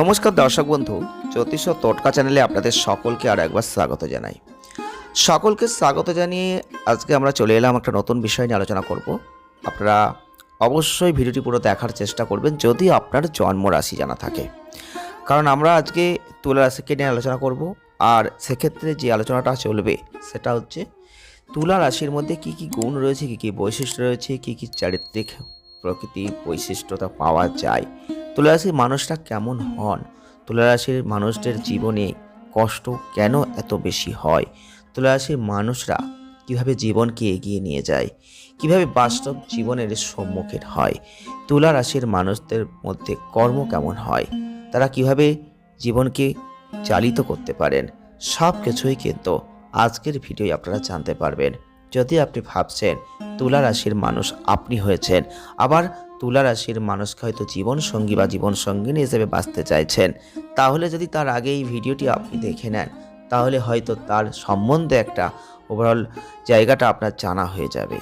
নমস্কার দর্শক বন্ধু, জ্যোতিষ ও টোটকা চ্যানেলে আপনাদের সকলকে আর একবার স্বাগত জানাই। সকলকে স্বাগত জানিয়ে আজকে আমরা চলে এলাম একটা নতুন বিষয় নিয়ে আলোচনা করব। আপনারা অবশ্যই ভিডিওটি পুরো দেখার চেষ্টা করবেন যদি আপনার জন্ম রাশি জানা থাকে। কারণ আমরা আজকে তুলা রাশিকে নিয়ে আলোচনা করব আর সেক্ষেত্রে যে আলোচনাটা চলবে সেটা হচ্ছে তুলা রাশির মধ্যে কি কি গুণ রয়েছে, কি কি বৈশিষ্ট্য রয়েছে, কি কি চারিত্রিক প্রকৃতি বৈশিষ্ট্যতা পাওয়া যায় তুলারাশির মানুষরা কেমন হন? তুলারাশির মানুষদের জীবনে কষ্ট কেন এত বেশি হয়? তুলারাশির মানুষরা কীভাবে জীবনকে এগিয়ে নিয়ে যায়? কীভাবে বাস্তব জীবনের সম্মুখীন হয়? তুলা রাশির মানুষদের মধ্যে কর্ম কেমন হয়? তারা কীভাবে জীবনকে চালিত করতে পারেন? সব কিছুই কিন্তু আজকের ভিডিওয় আপনারা জানতে পারবেন। যদি আপনি ভাবছেন, তুলা রাশির মানুষ আপনি হয়েছেন, আবার তুলা রাশির মানুষকে হয়তো জীবন সঙ্গী বা জীবন সঙ্গিনী হিসেবে বাঁচতে চাইছেন, তাহলে যদি তার আগে এই ভিডিওটি আপনি দেখে নেন, তাহলে হয়তো তার সম্বন্ধে একটা ওভারঅল জায়গাটা আপনার জানা হয়ে যাবে।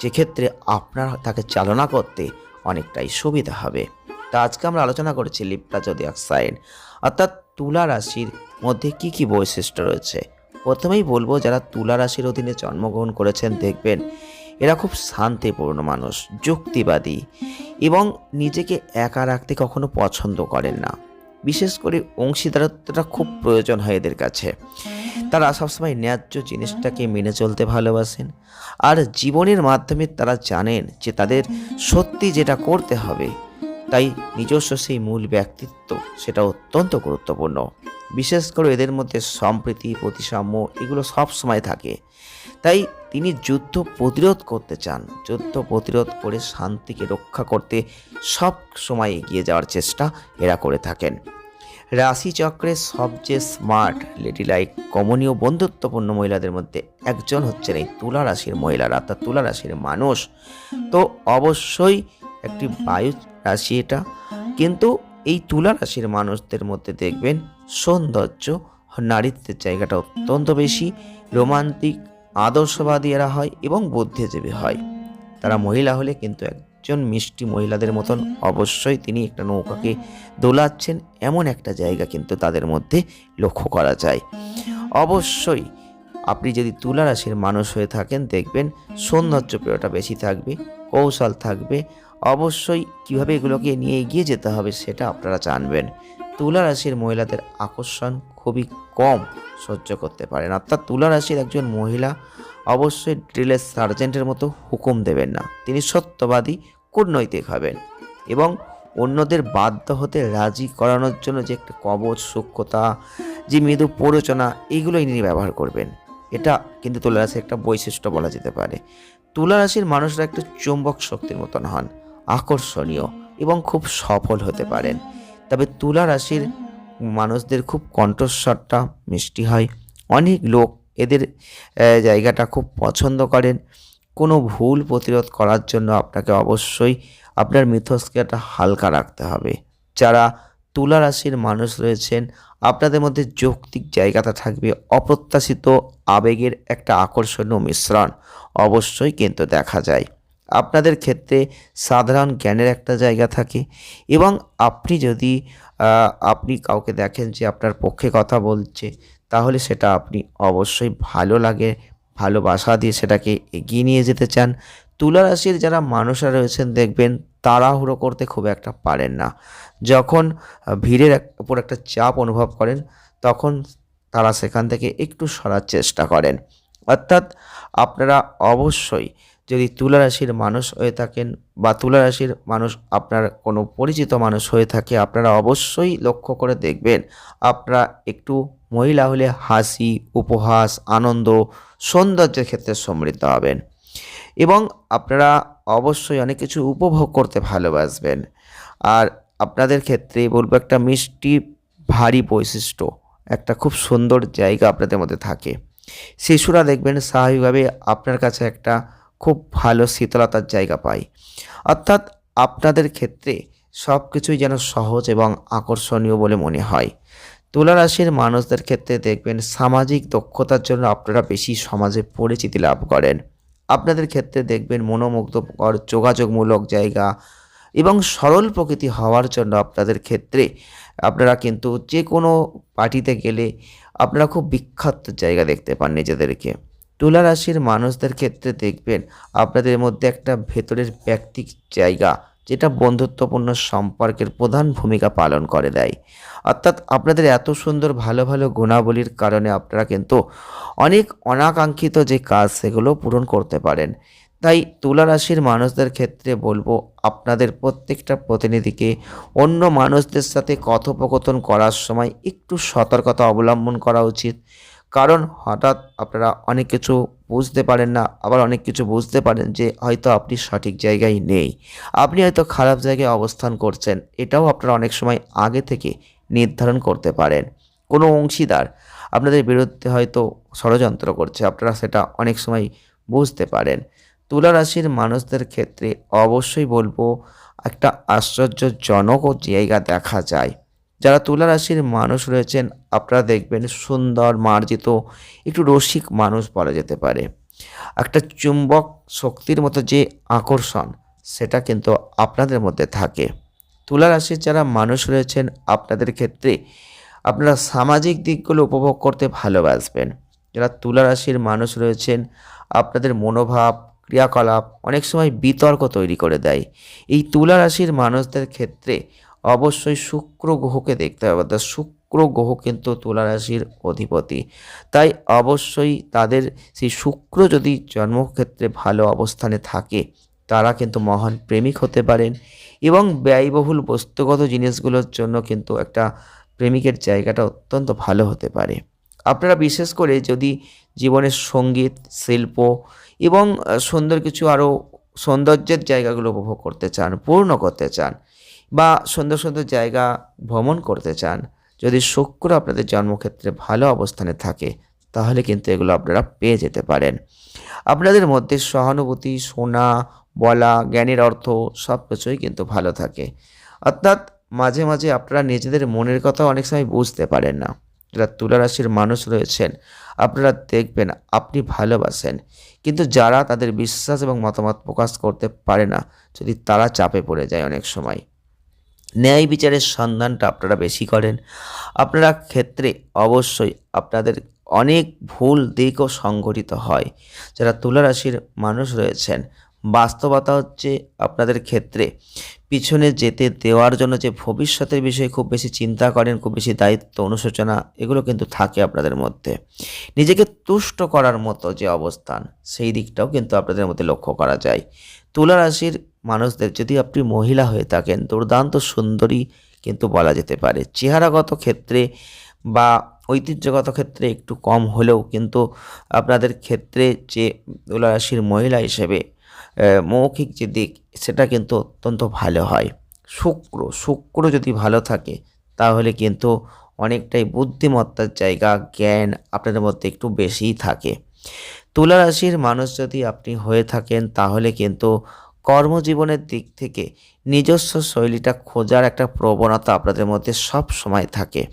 যেক্ষেত্রে আপনার তাকে চালনা করতে অনেকটাই সুবিধা হবে। তা আজকে আমরা আলোচনা করেছি লিপ্টা জোদিয়াক সাইন। অর্থাৎ তুলা রাশির মধ্যে কি কি বৈশিষ্ট্য রয়েছে? প্রথমেই বলব, যারা তুলা রাশির অধীনে জন্মগ্রহণ করেছেন দেখবেন, এরা খুব শান্তিপূর্ণ মানুষ, যুক্তিবাদী এবং নিজেকে একা রাখতে কখনো পছন্দ করেন না। বিশেষ করে অংশীদারত্বটা খুব প্রয়োজন হয় এদের কাছে। তারা সবসময় ন্যায্য জিনিসটাকে মেনে চলতে ভালোবাসেন আর জীবনের মাধ্যমে তারা জানেন যে তাদের সত্যি যেটা করতে হবে তাই নিজস্ব সেই মূল ব্যক্তিত্ব সেটা অত্যন্ত গুরুত্বপূর্ণ। বিশেষ করে এদের মধ্যে সম্প্রীতি, প্রতিসাম্য এগুলো সব সময় থাকে। তাই তিনি যুদ্ধ প্রতিরোধ করতে চান। যুদ্ধ প্রতিরোধ করে শান্তিকে রক্ষা করতে সব সময় এগিয়ে যাওয়ার চেষ্টা এরা করে থাকেন। রাশিচক্রের সবচেয়ে স্মার্ট লেডি লাইক কমনীয়, বন্ধুত্বপূর্ণ মহিলাদের মধ্যে একজন হচ্ছেন এই তুলা রাশির মহিলারা, অর্থাৎ তুলা রাশির মানুষ। তো অবশ্যই একটি বায়ু রাশি এটা। কিন্তু এই তুলা রাশির মানুষদের মধ্যে দেখবেন সৌন্দর্য নারীত্বের জায়গাটা অত্যন্ত বেশি। রোমান্টিক আদর্শবাদী এরা হয় এবং বুদ্ধিজীবী হয়। তারা মহিলা হলে কিন্তু একজন মিষ্টি মহিলাদের মতন অবশ্যই তিনি একটা নৌকাকে দোলাচ্ছেন। এমন একটা জায়গা কিন্তু তাদের মধ্যে লক্ষ্য করা যায়। অবশ্যই আপনি যদি তুলা রাশির মানুষ হয়ে থাকেন, দেখবেন সৌন্দর্য প্রিয়টা বেশি থাকবে, কৌশল থাকবে। অবশ্যই কীভাবে এগুলোকে নিয়ে এগিয়ে যেতে হবে সেটা আপনারা জানবেন। তুলা রাশির মহিলাদের আকর্ষণ খুবই কম সহ্য করতে পারেন। অর্থাৎ তুলা রাশির একজন মহিলা অবশ্যই ড্রিলের সার্জেন্টের মতো হুকুম দেবেন না। তিনি সত্যবাদী, কূটনৈতিক হবেন এবং অন্যদের বাধ্য হতে রাজি করানোর জন্য যে একটা কবচ, সূক্ষ্মতা, যে মৃদু প্ররোচনা এইগুলোই তিনি ব্যবহার করবেন। এটা কিন্তু তুলা রাশির একটা বৈশিষ্ট্য বলা যেতে পারে। তুলা রাশির মানুষরা একটা চুম্বক শক্তির মতন হন, আকর্ষণীয় এবং খুব সফল হতে পারেন। তবে তুলা রাশির মানুষদের খুব কণ্ঠস্বরটা মিষ্টি হয়, অনেক লোক এদের জায়গাটা খুব পছন্দ করেন। কোনো ভুল প্রতিরোধ করার জন্য আপনাকে অবশ্যই আপনার মিথস্ক্রিয়াটা হালকা রাখতে হবে। যারা তুলা রাশির মানুষ রয়েছেন। আপনাদের মধ্যে যৌক্তিক জায়গাটা থাকবে অপ্রত্যাশিত আবেগের একটা আকর্ষণীয় মিশ্রণ। অবশ্যই কিন্তু দেখা যায়। আপনাদের ক্ষেত্রে সাধারণ জ্ঞানের একটা জায়গা থাকে এবং আপনি যদি আপনি কাউকে দেখেন যে আপনার পক্ষে কথা বলছে, তাহলে সেটা আপনি অবশ্যই ভালো লাগে, ভালোবাসা দিয়ে সেটাকে এগিয়ে নিয়ে যেতে চান। তুলা রাশির যারা মানুষরা রয়েছেন, দেখবেন তাড়াহুড়ো করতে খুব একটা পারেন না। যখন ভিড়ের উপর একটা চাপ অনুভব করেন, তখন তারা সেখান থেকে একটু সরার চেষ্টা করেন। অর্থাৎ আপনারা অবশ্যই যদি তুলা রাশির মানুষ হয়ে থাকেন বা তুলা রাশির মানুষ আপনার কোনো পরিচিত মানুষ হয়ে থাকে, আপনারা অবশ্যই লক্ষ্য করে দেখবেন আপনারা একটু মহিলা হলে হাসি, উপহাস, আনন্দ, সৌন্দর্যের ক্ষেত্রে সমৃদ্ধ হবেন। এবং আপনারা অবশ্যই অনেক কিছু উপভোগ করতে ভালোবাসবেন। আর আপনাদের ক্ষেত্রে বলব একটা মিষ্টি, ভারী বৈশিষ্ট্য, একটা খুব সুন্দর জায়গা আপনাদের মধ্যে থাকে। শিশুরা দেখবেন স্বাভাবিকভাবে আপনার কাছে একটা খুব ভালো শীতলতার জায়গা পায়। অর্থাৎ আপনাদের ক্ষেত্রে সব কিছুই যেন সহজ এবং আকর্ষণীয় বলে মনে হয়। তুলা রাশির মানুষদের ক্ষেত্রে দেখবেন সামাজিক দক্ষতার জন্য আপনারা বেশি সমাজে পরিচিতি লাভ করেন। আপনাদের ক্ষেত্রে দেখবেন মনোমুগ্ধকর যোগাযোগমূলক জায়গা এবং সরল প্রকৃতি হওয়ার জন্য আপনাদের ক্ষেত্রে আপনারা কিন্তু যে কোনো পার্টিতে গেলে আপনারা খুব বিখ্যাত জায়গা দেখতে পান নিজেদেরকে। তুলা রাশির মানুষদের ক্ষেত্রে দেখবেন আপনাদের মধ্যে একটা ভেতরের ব্যক্তিক জায়গা যেটা বন্ধুত্বপূর্ণ সম্পর্কের প্রধান ভূমিকা পালন করে দেয়। অর্থাৎ আপনাদের এত সুন্দর ভালো ভালো গুণাবলীর কারণে আপনারা কিন্তু অনেক অনাকাঙ্ক্ষিত যে কাজ সেগুলো পূরণ করতে পারেন। তাই তুলা রাশির মানুষদের ক্ষেত্রে বলব, আপনাদের প্রত্যেকটা প্রতিনিধিকে অন্য মানুষদের সাথে কথোপকথন করার সময় একটু সতর্কতা অবলম্বন করা উচিত। কারণ হঠাৎ আপনারা অনেক কিছু বুঝতে পারেন না, আবার অনেক কিছু বুঝতে পারেন যে হয়তো আপনি সঠিক জায়গায় নেই। আপনি হয়তো খারাপ জায়গায় অবস্থান করছেন, এটাও আপনারা অনেক সময় আগে থেকে নির্ধারণ করতে পারেন। কোনো অংশীদার আপনাদের বিরুদ্ধে হয়তো ষড়যন্ত্র করছে, আপনারা সেটা অনেক সময় বুঝতে পারেন। তুলা রাশির মানুষদের ক্ষেত্রে অবশ্যই বলব, একটা আশ্চর্যজনক জায়গা দেখা যায়। যারা তুলা রাশির মানুষ রয়েছেন, আপনারা দেখবেন সুন্দর মার্জিত একটু রসিক মানুষ বলা যেতে পারে। একটা চুম্বক শক্তির মতো যে আকর্ষণ, সেটা কিন্তু আপনাদের মধ্যে থাকে। তুলা রাশির যারা মানুষ রয়েছেন, আপনাদের ক্ষেত্রে আপনারা সামাজিক দিকগুলো উপভোগ করতে ভালোবাসবেন। যারা তুলা রাশির মানুষ রয়েছেন, আপনাদের মনোভাব, ক্রিয়াকলাপ অনেক সময় বিতর্ক তৈরি করে দেয়। এই তুলা রাশির মানুষদের ক্ষেত্রে অবশ্যই শুক্র গ্রহকে দেখতে হবে, অর্থাৎ শুক্র গ্রহ কিন্তু তুলা রাশির অধিপতি। তাই অবশ্যই তাদের সেই শুক্র যদি জন্মক্ষেত্রে ভালো অবস্থানে থাকে, তারা কিন্তু মহান প্রেমিক হতে পারেন এবং ব্যয়বহুল বস্তুগত জিনিসগুলোর জন্য কিন্তু একটা প্রেমিকের জায়গাটা অত্যন্ত ভালো হতে পারে। আপনারা বিশেষ করে যদি জীবনের সংগীত, শিল্প এবং সুন্দর কিছু আরও সৌন্দর্যের জায়গাগুলো উপভোগ করতে চান, পূর্ণ করতে চান বা সুন্দর সুন্দর জায়গা ভ্রমণ করতে চান, যদি শুক্র আপনাদের জন্মক্ষেত্রে ভালো অবস্থানে থাকে, তাহলে কিন্তু এগুলো আপনারা পেয়ে যেতে পারেন। আপনাদের মধ্যে সহানুভূতি, শোনা, বলা, জ্ঞানের অর্থ সব কিছুই কিন্তু ভালো থাকে। অর্থাৎ মাঝে মাঝে আপনারা নিজেদের মনের কথা অনেক সময় বুঝতে পারেন না। যারা তুলারাশির মানুষ রয়েছেন, আপনারা দেখবেন আপনি ভালোবাসেন। কিন্তু যারা তাদের বিশ্বাস এবং মতামত প্রকাশ করতে পারে না, যদি তারা চাপে পড়ে যায় অনেক সময়। ন্যায় বিচারের সন্ধানটা আপনারা বেশি করেন। আপনারা ক্ষেত্রে অবশ্যই আপনাদের অনেক ভুল দিকও সংঘটিত হয়। যারা তুলারাশির মানুষ রয়েছেন বাস্তবতা হচ্ছে আপনাদের ক্ষেত্রে। পিছনে যেতে দেওয়ার জন্য যে ভবিষ্যতের বিষয়ে খুব বেশি চিন্তা করেন, খুব বেশি দায়িত্ব, অনুশোচনা, এগুলো কিন্তু থাকে আপনাদের মধ্যে। নিজেকে তুষ্ট করার মতো যে অবস্থান, সেই দিকটাও কিন্তু আপনাদের মধ্যে লক্ষ্য করা যায়। তুলা রাশির মানুষদের যদি আপনি মহিলা হয়ে থাকেন, দুর্দান্ত সুন্দরী কিন্তু বলা যেতে পারে। চেহারাগত ক্ষেত্রে বা ঐতিহ্যগত ক্ষেত্রে একটু কম হলেও কিন্তু আপনাদের ক্ষেত্রে যে তুলা রাশির মহিলা হিসেবে মৌখিক যে দিক, সেটা কিন্তু অত্যন্ত ভালো হয়। শুক্র শুক্র যদি ভালো থাকে, তাহলে কিন্তু অনেকটাই বুদ্ধিমত্তার জায়গা, জ্ঞান আপনাদের মধ্যে একটু বেশিই থাকে। তুলা রাশির মানুষ যদি আপনি হয়ে থাকেন, তাহলে কিন্তু কর্মজীবনের দিক থেকে নিজস্ব শৈলীটা খোঁজার একটা প্রবণতা আপনাদের মধ্যে সব সময় থাকে।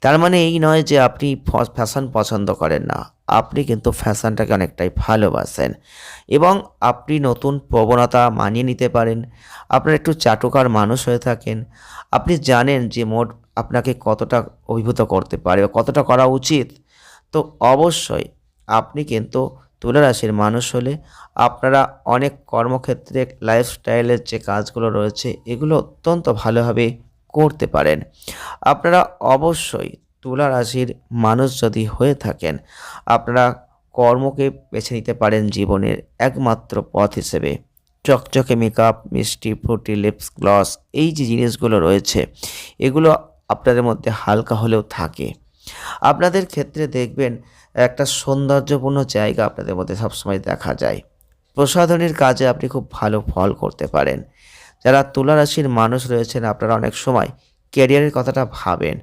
তার মানে এই নয় যে আপনি ফ্যাশন পছন্দ করেন না। আপনি কিন্তু ফ্যাশনটাকে অনেকটাই ভালোবাসেন। এবং আপনি নতুন প্রবণতা মানিয়ে নিতে পারেন। আপনার একটু চাটুকার মানুষ হয়ে থাকেন। আপনি জানেন যে মোট আপনাকে কতটা অভিভূত করতে পারে বা কতটা করা উচিত। তো অবশ্যই আপনি কিন্তু তুলা রাশির মানুষ হলে আপনারা অনেক কর্মক্ষেত্রে লাইফস্টাইলের যে কাজগুলো রয়েছে, এগুলো অত্যন্ত ভালোভাবে করতে পারেন। আপনারা অবশ্যই তুলা রাশির মানুষ যদি হয়ে থাকেন, আপনারা কর্মকে বেছে নিতে পারেন জীবনের একমাত্র পথ হিসেবে। চকচকে মেকআপ, মিষ্টি ফ্রুটি, লিপস গ্লস, এই যে জিনিসগুলো রয়েছে, এগুলো আপনাদের মধ্যে হালকা হলেও থাকে। আপনাদের ক্ষেত্রে দেখবেন একটা সৌন্দর্যপূর্ণ জায়গা আপনাদের মধ্যে সবসময় দেখা যায়। প্রসাধনীর কাজে আপনি খুব ভালো ফল করতে পারেন। যারা তুলা রাশির মানুষ রয়েছেন, আপনারা অনেক সময় ক্যারিয়ারের কথাটা ভাবেন।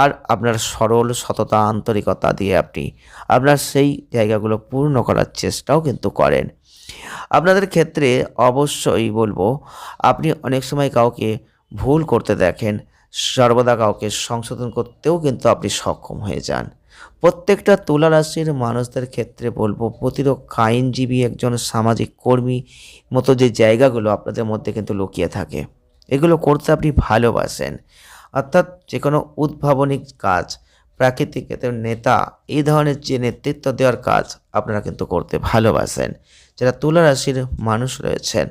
আর আপনার সরল সততা, আন্তরিকতা দিয়ে আপনি আপনার সেই জায়গাগুলো পূর্ণ করার চেষ্টাও কিন্তু করেন। আপনাদের ক্ষেত্রে অবশ্যই বলব, আপনি অনেক সময় কাউকে ভুল করতে দেখেন, সর্বদা কাউকে সংশোধন করতেও কিন্তু আপনি সক্ষম হয়ে যান। প্রত্যেকটা তুলা রাশির মানুষদের ক্ষেত্রে বলব, প্রতিরক্ষা আইনজীবী একজন সামাজিক কর্মী মতো যে জায়গাগুলো আপনাদের মধ্যে কিন্তু লুকিয়ে থাকে, এগুলো করতে আপনি ভালোবাসেন। অর্থাৎ যে কোনো উদ্ভাবনী কাজ, প্রাকৃতিক নেতা, এই ধরনের যে নেতৃত্ব দেওয়ার কাজ আপনারা কিন্তু করতে ভালোবাসেন। যারা তুলা রাশির মানুষ রয়েছেন,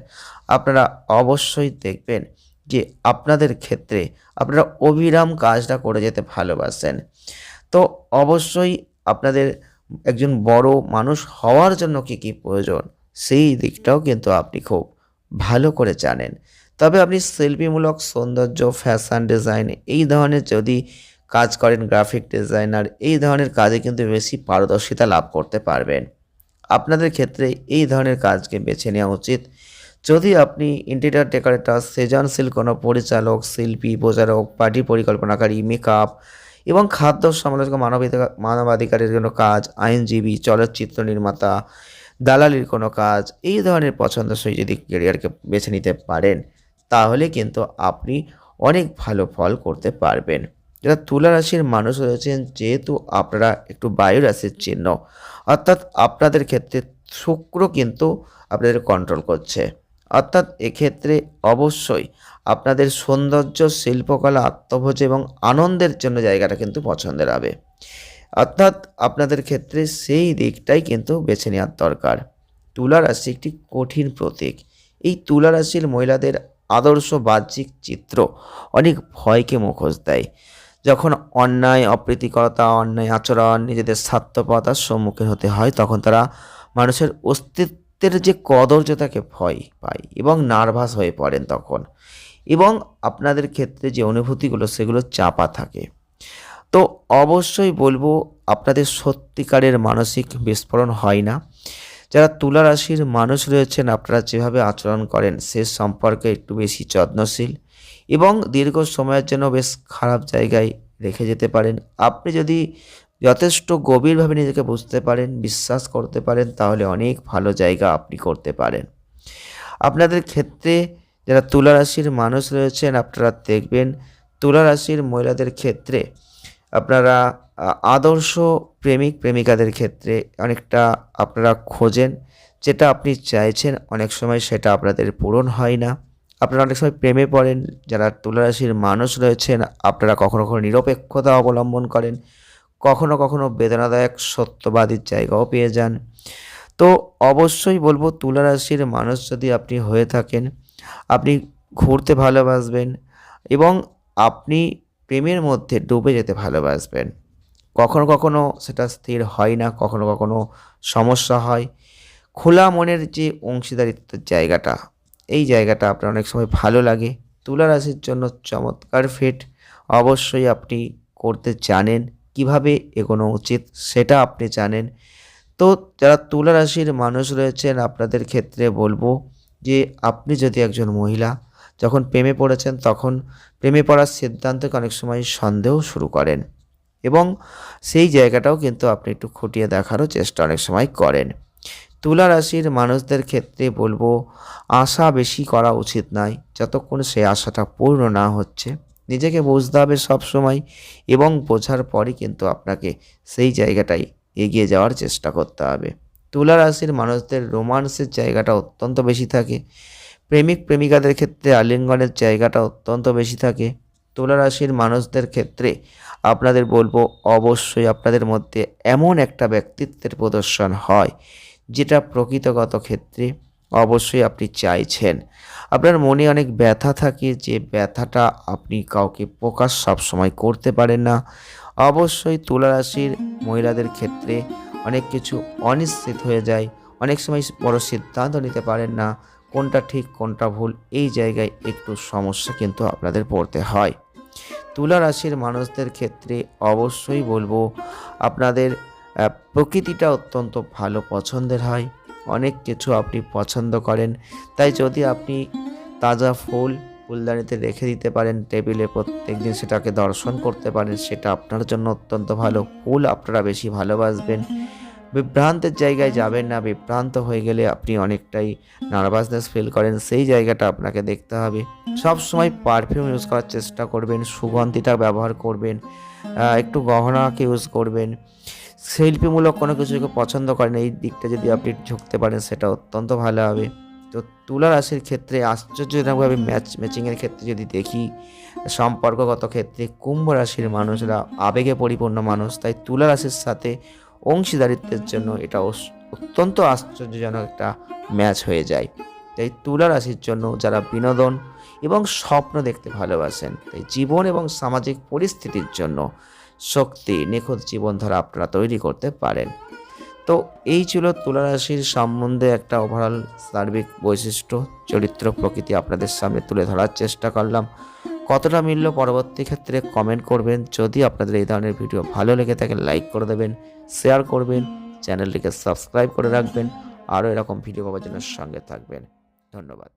আপনারা অবশ্যই দেখবেন যে আপনাদের ক্ষেত্রে আপনারা অবিরাম কাজটা করে যেতে ভালোবাসেন। তো অবশ্যই আপনাদের একজন বড় মানুষ হওয়ার জন্য কী কী প্রয়োজন, সেই দিকটাও কিন্তু আপনি খুব ভালো করে জানেন। তবে আপনি শিল্পীমূলক সৌন্দর্য ফ্যাশন ডিজাইন এই ধরনের যদি কাজ করেন গ্রাফিক ডিজাইনার এই ধরনের কাজে কিন্তু বেশি পারদর্শিতা লাভ করতে পারবেন। আপনাদের ক্ষেত্রে এই ধরনের কাজকে বেছে নেওয়া উচিত। যদি আপনি ইন্টেরিয়ার ডেকোরেটর সৃজনশীল কোনো পরিচালক, শিল্পী, প্রচারক, পার্টি পরিকল্পনাকারী মেকআপ এবং খাদ্য সমালোচক মানবাধিকার মানবাধিকারের কোনো কাজ, আইনজীবী, চলচ্চিত্র নির্মাতা, দালালির কোনো কাজ, এই ধরনের পছন্দসই যদি কেরিয়ারকে বেছে নিতে পারেন তাহলে কিন্তু আপনি অনেক ভালো ফল করতে পারবেন। যারা তুলা রাশির মানুষ রয়েছেন, যেহেতু আপনারা একটু বায়ু রাশির চিহ্ন, অর্থাৎ আপনাদের ক্ষেত্রে শুক্র কিন্তু আপনাদের কন্ট্রোল করছে। অর্থাৎ এক্ষেত্রে অবশ্যই আপনাদের সৌন্দর্য, শিল্পকলা, আত্মভোজ এবং আনন্দের জন্য জায়গাটা কিন্তু পছন্দের হবে। অর্থাৎ আপনাদের ক্ষেত্রে সেই দিকটাই কিন্তু বেছে নেওয়ার দরকার। তুলা রাশি একটি কঠিন প্রতীক। এই তুলা রাশির মহিলাদের আদর্শ বাহ্যিক চিত্র অনেক ভয়কে মুখোশ দেয়। যখন অন্যায়, অপ্রীতিকরতা, অন্যায় আচরণ নিজেদের স্বার্থপরতার সম্মুখীন হতে হয়, তখন তারা মানুষের অস্তিত্বের যে কদর্যতাকে ভয় পায় এবং নার্ভাস হয়ে পড়েন তখন। এবং আপনাদের ক্ষেত্রে যে অনুভূতিগুলো, সেগুলো চাপা থাকে। তো অবশ্যই বলব, আপনাদের সত্যিকারের মানসিক বিস্ফোরণ হয় না। যারা তুলা রাশির মানুষ রয়েছেন, আপনারা যেভাবে আচরণ করেন, সে সম্পর্কে একটু বেশি যত্নশীল এবং দীর্ঘ সময়ের জন্য বেশ খারাপ জায়গায় রেখে যেতে পারেন। আপনি যদি যথেষ্ট গভীরভাবে নিজেকে বুঝতে পারেন, বিশ্বাস করতে পারেন, তাহলে অনেক ভালো জায়গা আপনি করতে পারেন। আপনাদের ক্ষেত্রে যারা তুলা রাশির মানুষ রয়েছেন, আপনারা দেখবেন তুলা রাশির মহিলাদের ক্ষেত্রে আপনারা আদর্শ প্রেমিক, প্রেমিকাদের ক্ষেত্রে অনেকটা আপনারা খোঁজেন। যেটা আপনি চাইছেন, অনেক সময় সেটা আপনাদের পূরণ হয় না। আপনারা অনেক সময় প্রেমে পড়েন, যারা তুলারাশির মানুষ রয়েছেন, আপনারা কখনো কখনো নিরপেক্ষতা অবলম্বন করেন, কখনো কখনো বেদনাদায়ক সত্যবাদীর জায়গাও পেয়ে যান। তো অবশ্যই বলব, তুলারাশির মানুষ যদি আপনি হয়ে থাকেন, আপনি ঘুরতে ভালোবাসবেন এবং আপনি প্রেমের মধ্যে ডুবে যেতে ভালোবাসবেন। কখনো কখনো সেটা স্থির হয় না, কখনো কখনো সমস্যা হয়। খোলা মনের যে অংশীদারিত্বের জায়গাটা, এই জায়গাটা আপনার অনেক সময় ভালো লাগে। তুলা রাশির জন্য চমৎকার ফিট অবশ্যই আপনি করতে জানেন। কীভাবে এগোনো উচিত সেটা আপনি জানেন। তো যারা তুলা রাশির মানুষ রয়েছেন, আপনাদের ক্ষেত্রে বলব যে আপনি যদি একজন মহিলা যখন প্রেমে পড়েছেন, তখন প্রেমে পড়ার সিদ্ধান্তকে অনেক সময় সন্দেহ শুরু করেন এবং সেই জায়গাটাও কিন্তু আপনি একটু খুঁটিয়ে দেখারও চেষ্টা অনেক সময় করেন। তুলা রাশির মানুষদের ক্ষেত্রে বলব, আশা বেশি করা উচিত নয়। যতক্ষণ সেই আশাটা পূর্ণ না হচ্ছে, নিজেকে বুঝতে হবে সবসময় এবং বোঝার পরই কিন্তু আপনাকে সেই জায়গাটাই এগিয়ে যাওয়ার চেষ্টা করতে হবে। তুলা রাশির মানুষদের রোমান্সের জায়গাটা অত্যন্ত বেশি থাকে। প্রেমিক প্রেমিকাদের ক্ষেত্রে আলিঙ্গনের জায়গাটা অত্যন্ত বেশি থাকে। তুলা রাশির মানুষদের ক্ষেত্রে আপনাদের বলব, অবশ্যই আপনাদের মধ্যে এমন একটা ব্যক্তিত্বের প্রদর্শন হয়, যেটা প্রকৃতগত ক্ষেত্রে অবশ্যই আপনি চাইছেন। আপনার মনে অনেক ব্যথা থাকে, যে ব্যথাটা আপনি কাউকে প্রকাশ সবসময় করতে পারেন না। অবশ্যই তুলা রাশির মহিলাদের ক্ষেত্রে অনেক কিছু অনিশ্চিত হয়ে যায়। অনেক সময় বড় সিদ্ধান্ত নিতে পারেন না, কোনটা ঠিক, কোনটা ভুল, এই জায়গায় একটু সমস্যা কিন্তু আপনাদের পড়তে হয়। তুলা রাশির মানুষদের ক্ষেত্রে অবশ্যই বলব, আপনাদের প্রকৃতিটা অত্যন্ত ভালো পছন্দের হয়। অনেক কিছু আপনি পছন্দ করেন। তাই যদি আপনি তাজা ফুল ফুলদানিতে রেখে দিতে পারেন, টেবিলে প্রত্যেক দিন সেটাকে দর্শন করতে পারেন, সেটা আপনার জন্য অত্যন্ত ভালো ফুল, আপনারা বেশি ভালোবাসবেন। বিভ্রান্তের জায়গায় যাবেন না, বিভ্রান্ত হয়ে গেলে আপনি অনেকটাই নার্ভাসনেস ফিল করেন, সেই জায়গাটা আপনাকে দেখতে হবে। সব সময় পারফিউম ইউজ করার চেষ্টা করবেন, সুগন্ধিটা ব্যবহার করবেন একটু গহনাকে ইউজ করবেন। শিল্পীমূলক কোনো কিছুকে পছন্দ করেন, এই দিকটা যদি আপনি ঝুঁকতে পারেন, সেটা অত্যন্ত ভালো হবে। তো তুলা রাশির ক্ষেত্রে আশ্চর্যজনকভাবে ম্যাচ ম্যাচিংয়ের ক্ষেত্রে যদি দেখি, সম্পর্কগত ক্ষেত্রে কুম্ভ রাশির মানুষরা আবেগে পরিপূর্ণ মানুষ। তাই তুলা রাশির সাথে অংশীদারিত্বের জন্য এটা অত্যন্ত আশ্চর্যজনক একটা ম্যাচ হয়ে যায়। তাই তুলা রাশির জন্য যারা বিনোদন এবং স্বপ্ন দেখতে ভালোবাসেন, তাই জীবন এবং সামাজিক পরিস্থিতির জন্য শক্তি, নিখুঁত জীবনধারা আপনারা তৈরি করতে পারেন। তো এই ছিল তুলারাশির সম্বন্ধে একটা ওভারঅল সার্বিক বৈশিষ্ট্য, চরিত্র, প্রকৃতি আপনাদের সামনে তুলে ধরার চেষ্টা করলাম। কতটা মিলল পরবর্তী ক্ষেত্রে কমেন্ট করবেন। যদি আপনাদের এই ধরনের ভিডিও ভালো লেগে থাকে লাইক করে দেবেন শেয়ার করবেন চ্যানেলটিকে সাবস্ক্রাইব করে রাখবেন, আরও এরকম ভিডিও পাওয়ার জন্য সঙ্গে থাকবেন। ধন্যবাদ।